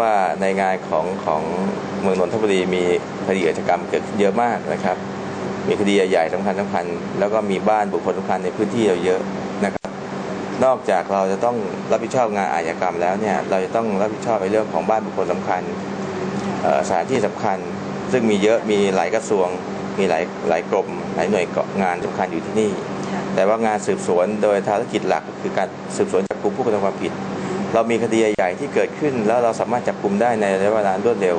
ว่าในงานของของเมืองนนทบุรีมีคดีอาชญากรรมเกิดขึ้นเยอะมากนะครับ มีคดีใหญ่ๆสำคัญสำคัญแล้วก็มีบ้านบุคคลสำคัญในพื้นที่เราเยอะนะครับ นอกจากเราจะต้องรับผิดชอบงานอาชญากรรมแล้วเนี่ยเราจะต้องรับผิดชอบในเรื่องของบ้านบุคคลสำคัญเอ่อสถานที่สำคัญ ซึ่งมีเยอะมีหลายกระทรวง มีหลายหลายกรมหลายหน่วยงานสำคัญอยู่ที่นี่ค่ะแต่ว่างานสืบสวนโดยภารกิจหลักก็คือการสืบสวนจับกลุ่มผู้กระทำความผิด เรามีคดีใหญ่ๆที่เกิดขึ้น แล้วเราสามารถจับกลุ่มได้ในระยะเวลารวดเร็ว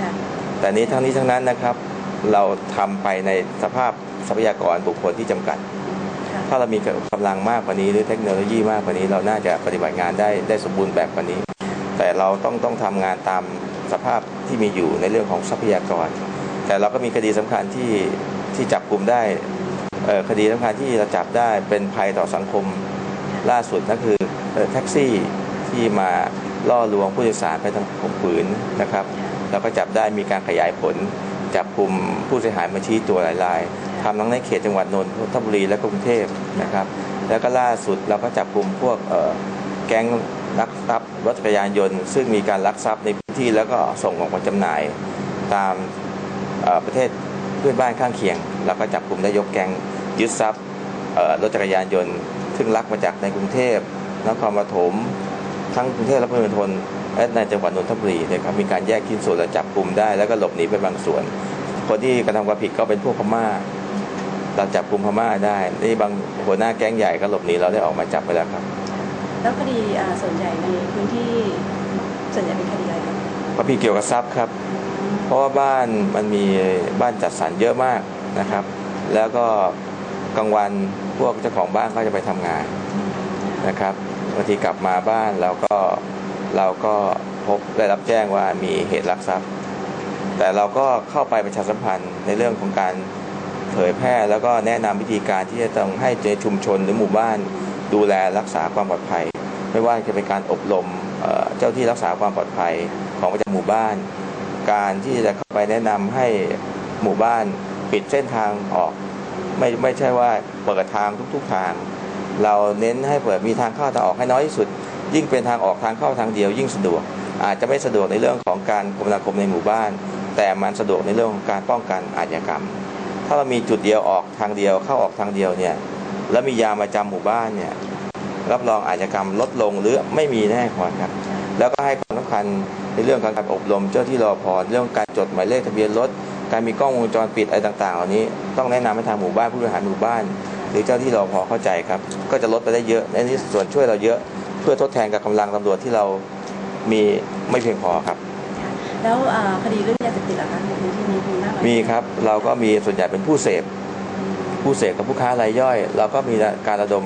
ค่ะแต่นี้ทั้งนี้ทั้งนั้นนะครับ เราทำไปในสภาพทรัพยากรบุคคลที่จำกัดค่ะถ้าเรามีกำลังมากกว่านี้หรือเทคโนโลยีมากกว่านี้ เราน่าจะปฏิบัติงานได้ได้สมบูรณ์แบบกว่านี้ แต่เราต้องต้องทำงานตามสภาพที่มีอยู่ในเรื่องของทรัพยากร แต่เราก็มีคดีสำคัญที่ที่จับกลุ่มได้เอ่อคดีสำคัญที่เราจับได้เป็นภัยต่อสังคมล่าสุดนั่นคือเอ่อแท็กซี่ ที่มาล่อลวงผู้โดยสารไปทางข่มขืนนะครับเราก็จับได้มีการขยายผล จับกลุ่มผู้เสียหายมาชี้ตัวหลายรายทำทั้งในเขตจังหวัดนนทบุรีและกรุงเทพนะครับ แล้วก็ล่าสุดเราก็จับกลุ่มพวกเอ่อแก๊งลักทรัพย์รถจักรยานยนต์ ซึ่งมีการลักทรัพย์ในพื้นที่แล้วก็ส่งออกมาจำหน่ายตามเอ่อประเทศเพื่อนบ้านข้างเคียงแล้วก็จับกลุ่มได้ยกแก๊งยึดทรัพย์เอ่อรถจักรยานยนต์ ซึ่งลักมาจากในกรุงเทพนครปฐม ทั้งกรุงเทพและปริมณฑลและในจังหวัดนนทบุรีนะครับมีการแยกชิ้นส่วนและจับกลุ่มได้ แล้วก็หลบหนีไปบางส่วน คนที่กระทำความผิดก็เป็นพวกพม่าเราจับกลุ่มพม่าได้นี่บางหัวหน้าแก๊งใหญ่ก็หลบหนีเราได้ออกมาจับไปแล้วครับแล้วคดีอ่าส่วนใหญ่ในพื้นที่ส่วนใหญ่เป็นคดีอะไรคะก็มีเกี่ยวกับทรัพย์ครับ เพราะว่าบ้านมันมีบ้านจัดสรรเยอะมากนะครับ แล้วก็กลางวันพวกเจ้าของบ้านก็จะไปทำงานนะครับ บางทีกลับมาบ้านเราก็เราก็พบได้รับแจ้งว่ามีเหตุลักทรัพย์ แต่เราก็เข้าไปประชาสัมพันธ์ในเรื่องของการเผยแพร่แล้วก็แนะนำวิธีการที่จะต้องให้ในชุมชนหรือหมู่บ้านดูแลรักษาความปลอดภัย ไม่ว่าจะเป็นการอบรมเจ้าที่รักษาความปลอดภัยของประจำหมู่บ้าน การที่จะเข้าไปแนะนำให้หมู่บ้านปิดเส้นทางออก ไม่ไม่ใช่ว่าเปิดทางทุกๆทาง เราเน้นให้เปิดมีทางเข้าทางออกให้น้อยที่สุด ยิ่งเป็นทางออกทางเข้าทางเดียว ยิ่งสะดวก อาจจะไม่สะดวกในเรื่องของการคมนาคมในหมู่บ้าน แต่มันสะดวกในเรื่องของการป้องกันอาชญากรรม ถ้าเรามีจุดเดียวออกทางเดียวเข้าออกทางเดียวเนี่ยแล้วมียามประจำหมู่บ้านเนี่ยรับรองอาชญากรรมลดลงหรือไม่มีแน่นอนครับ แล้วก็ให้ความสำคัญในเรื่องของการอบรมเจ้าที่รอพอเรื่องการจดหมายเลขทะเบียนรถการมีกล้องวงจรปิดอะไรต่างๆเหล่านี้ ต้องแนะนำให้ทางหมู่บ้านผู้บริหารหมู่บ้าน หรือเจ้าที่รอพอเข้าใจครับ ก็จะลดไปได้เยอะในนี้ส่วนช่วยเราเยอะเพื่อทดแทนกับกำลังตำรวจที่เรามีไม่เพียงพอครับ แล้วอ่าคดีเรื่องยาเสพติดล่ะคะในพื้นที่นี้มีมากน้อยมีครับ เราก็มีส่วนใหญ่เป็นผู้เสพ ผู้เสพกับผู้ค้ารายย่อย เราก็มีการระดม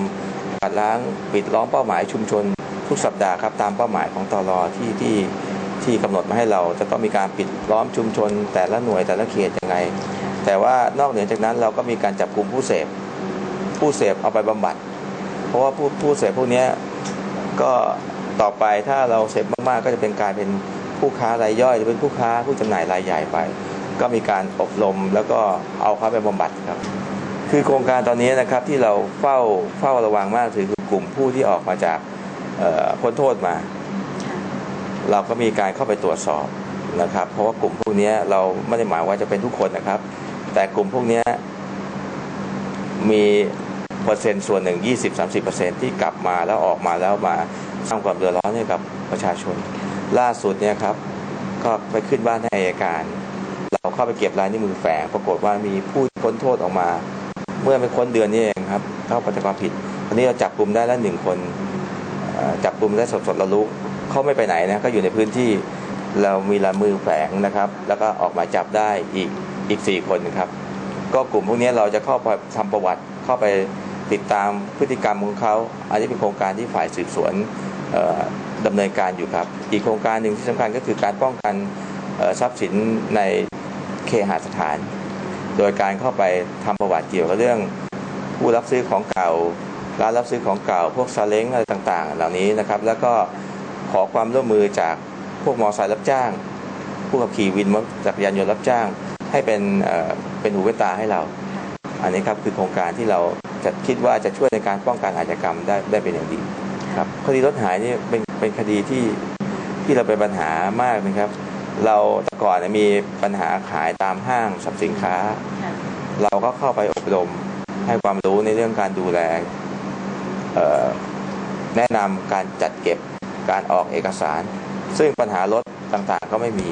ปัดล้างปิดล้อมเป้าหมายชุมชน ทุกสัปดาห์ครับตามเป้าหมายของตรที่ที่ที่กำหนดมาให้เราจะต้องมีการปิดล้อมชุมชน แต่ละหน่วยแต่ละเขตยังไง แต่ว่านอกเหนือจากนั้นเราก็มีการจับกลุ่มผู้เสพ ผู้เสพเอาไปบำบัด เพราะว่าผู้ผู้เสพพวกเนี้ยก็ต่อไปถ้าเราเสพมากๆก็จะเป็นกายเป็นผู้ค้ารายย่อยหรือเป็นผู้ค้าผู้จำหน่ายรายใหญ่ไป ก็มีการอบรมแล้วก็เอาเขาไปบำบัดครับ คือโครงการตอนนี้นะครับที่เราเฝ้าเฝ้าระวังมากคือกลุ่มผู้ที่ออกมาจากเอ่อพ้นโทษมา เราก็มีการเข้าไปตรวจสอบนะครับ เพราะว่ากลุ่มพวกนี้เราไม่ได้หมายว่าจะเป็นทุกคนนะครับ แต่กลุ่มพวกนี้มี เปอร์เซ็นต์ส่วนหนึ่ง 20-30%ที่กลับมาแล้วออกมาแล้วมาสร้างความเดือดร้อนให้กับประชาชน ล่าสุดเนี่ยครับก็ไปขึ้นบ้านให้อัยการ เราเข้าไปเก็บลายนิ้วมือแฝง ปรากฏว่ามีผู้พ้นโทษออกมา เมื่อไม่ค้นเดือนนี้เองครับเข้าปฏิบัติความผิดตอนนี้เราจับกลุ่มได้แล้วหนึ่งคนจับกลุ่มได้สดๆระลุเขาไม่ไปไหนนะก็อยู่ในพื้นที่เรามีลายมือแฝงนะครับ แล้วก็ออกมาจับได้อีกอีกสี่คนครับ ก็กลุ่มพวกนี้เราจะเข้าไปทำประวัติเข้าไป ติดตามพฤติกรรมของเขาอันนี้เป็นโครงการที่ฝ่ายสืบสวนเอ่อดำเนินการอยู่ครับ อีกโครงการหนึ่งที่สำคัญก็คือการป้องกันทรัพย์สินในเคหสถาน โดยการเข้าไปทำประวัติเกี่ยวกับเรื่องผู้รับซื้อของเก่าร้านรับซื้อของเก่า พวกซาเล้งอะไรต่าง ๆ เหล่านี้นะครับ แล้วก็ขอความร่วมมือจากพวกมอเตอร์ไซค์รับจ้าง ผู้ขับขี่วินรถจักรยานยนต์รับจ้าง ให้เป็นเอ่อเป็นหูเป็นตาให้เรา อันนี้ครับคือโครงการที่เรา จะคิดว่าจะช่วยในการป้องกันอาชญากรรมได้ได้เป็นอย่างดีครับคดีรถหายนี่เป็นเป็นคดีที่ที่เราเป็นปัญหามากนะครับ เราแต่ก่อนเนี่ยมีปัญหาขายตามห้างสรรพสินค้าค่ะเราก็เข้าไปอบรมให้ความรู้ในเรื่องการดูแลเอ่อแนะนำการจัดเก็บการออกเอกสาร ซึ่งปัญหารถต่างๆก็ไม่มี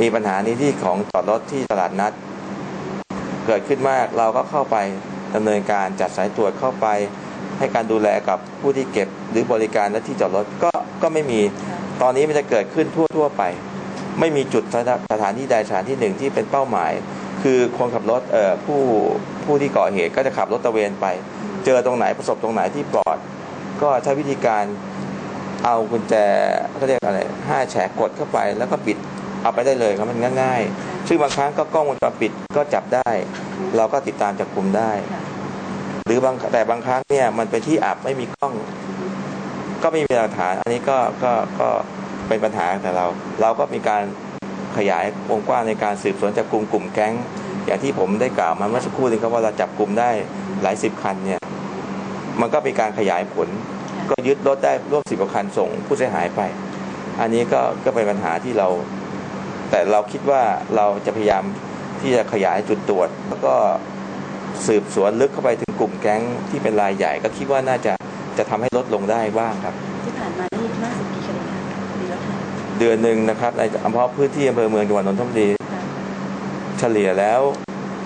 มีปัญหานี้ที่ของจอดรถที่ตลาดนัด เกิดขึ้นมากเราก็เข้าไป ดำเนินการจัดสายตรวจเข้าไป ให้การดูแลกับผู้ที่เก็บหรือบริการและที่จอดรถก็ก็ไม่มีตอนนี้มันจะเกิดขึ้นทั่วทั่วไป ไม่มีจุดสถานที่ใดสถานที่หนึ่งที่เป็นเป้าหมาย คือคนขับรถเอ่อผู้ผู้ที่ก่อเหตุก็จะขับรถตะเวนไป เจอตรงไหนประสบตรงไหนที่ปลอด ก็ใช้วิธีการเอากุญแจเขาเรียกอะไรห้าแฉกกดเข้าไปแล้วก็ปิดเอาไปได้เลยครับมันง่าย ๆ ซึ่งบางครั้งก็กล้องวงจรปิดก็จับได้ เราก็ติดตามจับกลุ่มได้ หรือบางแต่บางครั้งเนี่ยมันเป็นที่อับไม่มีกล้อง ก็ไม่มีหลักฐาน อันนี้ก็ก็ก็เป็นปัญหาแต่เรา เราก็มีการขยายวงกว้างในการสืบสวนจับกลุ่มกลุ่มแก๊ง อย่างที่ผมได้กล่าวมาเมื่อสักครู่นี้ครับว่าเราจับกลุ่มได้หลายสิบคันเนี่ยมันก็มีการขยายผล ก็ยึดรถได้ร่วมสิบกว่าคันส่งผู้เสียหายไป อันนี้ก็ก็เป็นปัญหาที่เรา แต่เราคิดว่าเราจะพยายามที่จะขยายจุดตรวจ แล้วก็สืบสวนลึกเข้าไปถึงกลุ่มแก๊งที่เป็นรายใหญ่ ก็คิดว่าน่าจะจะทำให้ลดลงได้บ้างครับ ที่ผ่านมานี่มากสุดกี่คดีคะคดีรถไถเดือนหนึ่งนะครับในเฉพาะพื้นที่อำเภอเมืองจังหวัดนนทบุรีค่ะเฉลี่ยแล้ว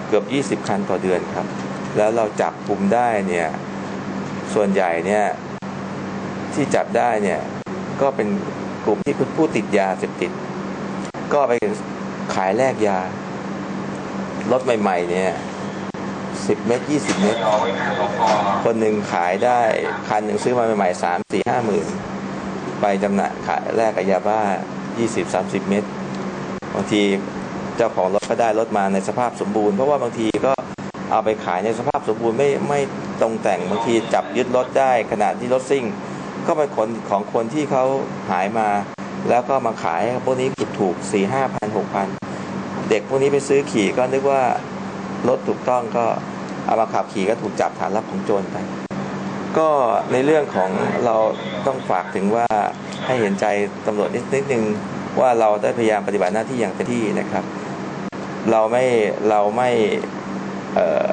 เกือบ 20 คันต่อเดือนครับ แล้วเราจับกลุ่มได้เนี่ย ส่วนใหญ่เนี่ยที่จับได้เนี่ยก็เป็นกลุ่มที่ผู้ติดยาเสพติด ก็ไปขายแลกยารถใหม่ ๆ เนี่ย10เมตร20เมตร คนหนึ่งขายได้คันหนึ่งซื้อมาใหม่ๆสามสี่ห้าหมื่นไปจำหน่ายขายแลกกับยาบ้า20 30เมตรบางทีเจ้าของรถก็ได้รถมาในสภาพสมบูรณ์เพราะว่าบางทีก็เอาไปขายในสภาพสมบูรณ์ไม่ไม่ตรงแต่งบางทีจับยึดรถได้ขนาดที่รถซิ่ง ก็เป็นคนของคนที่เขาหายมา แล้วก็มาขายพวกนี้ถูกถูกสี่ห้าพันหกพันเด็กพวกนี้ไปซื้อขี่ก็นึกว่ารถถูกต้องก็เอามาขับขี่ก็ถูกจับฐานรับของโจรไป ก็ในเรื่องของเราต้องฝากถึงว่าให้เห็นใจตำรวจนิดนิดนึงว่าเราได้พยายามปฏิบัติหน้าที่อย่างเต็มที่นะครับ เราไม่เราไม่เอ่อ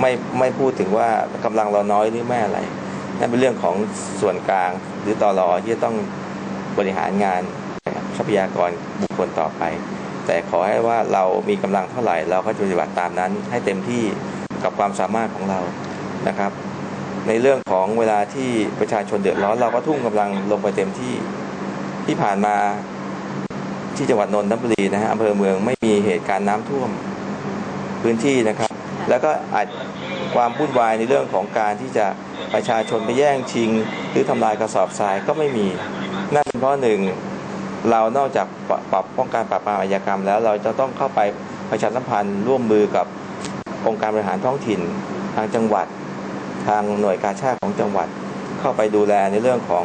ไม่ไม่พูดถึงว่ากำลังเราน้อยหรือไม่อะไรนั่นเป็นเรื่องของส่วนกลางหรือตอรอที่จะต้อง บริหารงานทรัพยากรบุคคลต่อไป แต่ขอให้ว่าเรามีกำลังเท่าไหร่ เราก็จะปฏิบัติตามนั้น ให้เต็มที่กับความสามารถของเรานะครับ ในเรื่องของเวลาที่ประชาชนเดือดร้อนเราก็ทุ่มกำลังลงไปเต็มที่ที่ผ่านมาที่จังหวัดนนทบุรีนะฮะอำเภอเมืองไม่มีเหตุการณ์น้ำท่วมพื้นที่นะครับ แล้วก็อาจความวุ่นวายในเรื่องของการที่จะประชาชนไปแย่งชิง หรือทำลายกระสอบทรายก็ไม่มี เพราะหนึ่งเรานอกจากปรับป้องกันปราบปรามอาชญากรรม แล้วเราจะต้องเข้าไปประชาสัมพันธ์ร่วมมือกับองค์การบริหารท้องถิ่น ทางจังหวัด ทางหน่วยการชาติของจังหวัด เข้าไปดูแลในเรื่องของ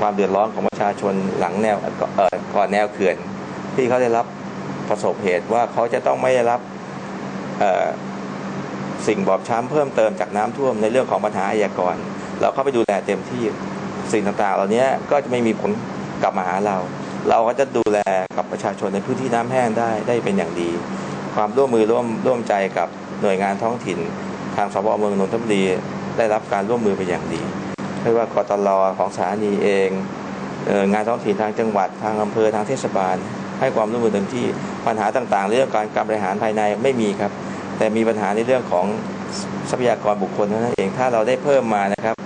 ความเดือดร้อนของประชาชนหลังแนวเอ่อก่อนแนวเขื่อน ที่เขาได้รับประสบเหตุว่าเขาจะต้องไม่ได้รับเอ่อสิ่งบอบช้ำเพิ่มเติมจากน้ำท่วมในเรื่องของปัญหาอาชญากร เราเข้าไปดูแลเต็มที่ สิ่งต่างๆ เหล่านี้ก็จะไม่มีผลกลับมาหาเรา เราก็จะดูแลกับประชาชนในพื้นที่น้ำแห้งได้ได้เป็นอย่างดี ความร่วมมือร่วมร่วมใจกับหน่วยงานท้องถิ่น ทางสพเมืองนนทบุรีได้รับการร่วมมือเป็นอย่างดี ไม่ว่ากตลของสถานีเองเอองานท้องถิ่นทางจังหวัดทางอำเภอทางเทศบาล ให้ความร่วมมือเต็มที่ปัญหาต่างๆ เรื่องการการบริหารภายในไม่มีครับ แต่มีปัญหาในเรื่องของทรัพยากรบุคคลเท่านั้นเองถ้าเราได้เพิ่มมานะครับ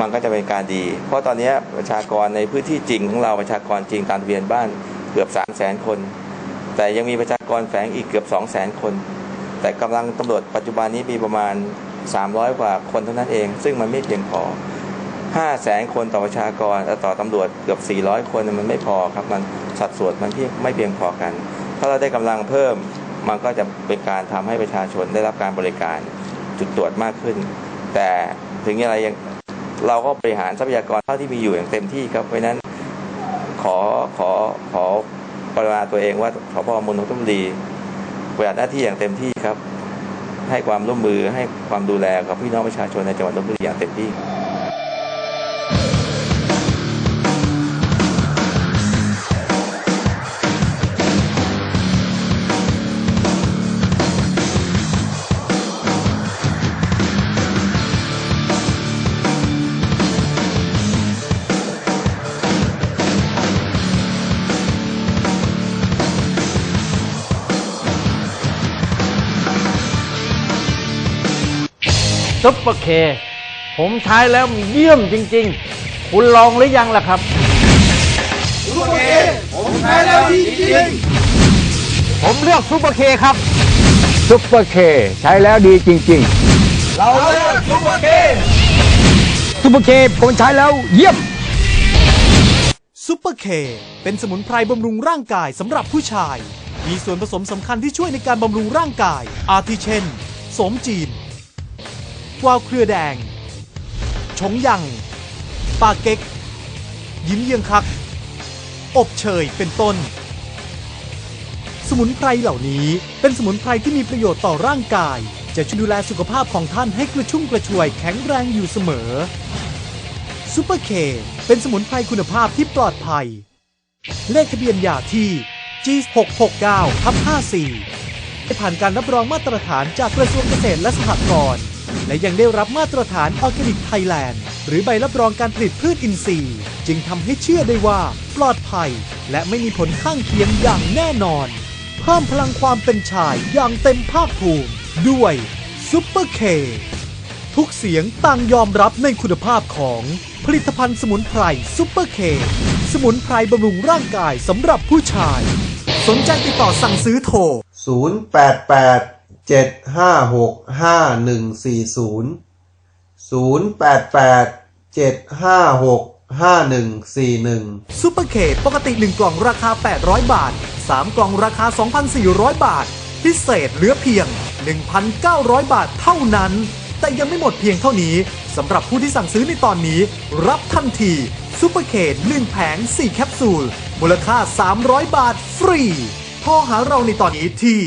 มันก็จะเป็นการดี เพราะตอนนี้ประชากรในพื้นที่จริงของเราประชากรจริงตามทะเบียนบ้านเกือบ3 0 0 0 0 0คน แต่ยังมีประชากรแฝงอีกเกือบ 2 0 0 0 0 0คน แต่กำลังตำรวจปัจจุบันนี้มีประมาณ 300 กว่าคนเท่านั้นเอง ซึ่งมันไม่เพียงพอ5แสนคนต่อประชากรและต่อตำรวจเกือบ 400 คนมันไม่พอครับมันสัดส่วนมันเพียงไม่เพียงพอกัน ถ้าเราได้กำลังเพิ่มมันก็จะเป็นการทำให้ประชาชนได้รับการบริการจุดตรวจมากขึ้น แต่ถึงอย่างไรยัง เราก็บริหารทรัพยากรเท่าที่มีอยู่อย่างเต็มที่ครับเพราะฉะนั้นขอขอขอปริมาตัวเองว่าสพมนนทบุรีปฏิบัติหน้าที่อย่างเต็มที่ครับ ให้ความร่วมมือให้ความดูแลกับพี่น้องประชาชนในจังหวัดลบบุรีอย่างเต็มที่ ซุปเปอร์เค ผมใช้แล้วเยี่ยมจริง ๆ คุณลองหรือยังล่ะครับผมเลือกซุปเปอร์เคครับ ซุปเปอร์เคใช้แล้วดีจริง ๆ เราเลือกซุปเปอร์เคซุปเปอร์เคผมใช้แล้วเยี่ยมซูเปอร์เคเป็นสมุนไพรบำรุงร่างกายสำหรับผู้ชาย มีส่วนผสมสำคัญที่ช่วยในการบำรุงร่างกาย อาทิเช่น สมจีน วาวเครือแดง ชงยัง ปาเก๊กยิ้มเยียงคัก อบเชยเป็นต้น สมุนไพรเหล่านี้เป็นสมุนไพรที่มีประโยชน์ต่อร่างกาย จะช่วยดูแลสุขภาพของท่านให้กระชุ่มกระชวยแข็งแรงอยู่เสมอซูเปอร์เคเป็นสมุนไพรคุณภาพที่ปลอดภัย เลขทะเบียนยาที่ G669 ทับ54ได้ผ่านการรับรองมาตรฐานจากกระทรวงเกษตรและสหกรณ์ และยังได้รับมาตรฐานออร์แกนิกไทยแลนด์ หรือใบรับรองการผลิตพืชอินทรีย์ จึงทำให้เชื่อได้ว่า ปลอดภัย และไม่มีผลข้างเคียงอย่างแน่นอน เพิ่มพลังความเป็นชายอย่างเต็มภาคภูมิ ด้วยซูเปอร์เคทุกเสียงต่างยอมรับในคุณภาพของผลิตภัณฑ์สมุนไพรซุปเปอร์เคสมุนไพรบำรุงร่างกายสำหรับผู้ชาย สนใจติดต่อสั่งซื้อโทรศูนย์แปดแปด เจ็ดห้าหกห้าหนึ่งสี่ศูนย์ศูนย์แปดแปดเจ็ดห้าหกห้าหนึ่งสี่หนึ่งซุปเปอร์เคปกติ 1 กล่องราคา 800 บาท 3 กล่องราคา 2,400 บาท พิเศษเหลือเพียง 1,900 บาทเท่านั้น แต่ยังไม่หมดเพียงเท่านี้สำหรับผู้ที่สั่งซื้อในตอนนี้ รับทันทีซุปเปอร์เค1แผง 4 แคปซูล มูลค่า 300 บาทฟรีโทรหาเราในตอนนี้ที่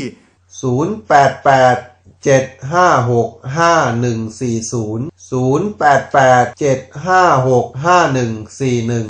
ศูนย์แปดแปดเจ็ดห้าหกห้าหนึ่งสี่ศูนย์ศูนย์แปดแปดเจ็ดห้าหกห้าหนึ่งสี่หนึ่ง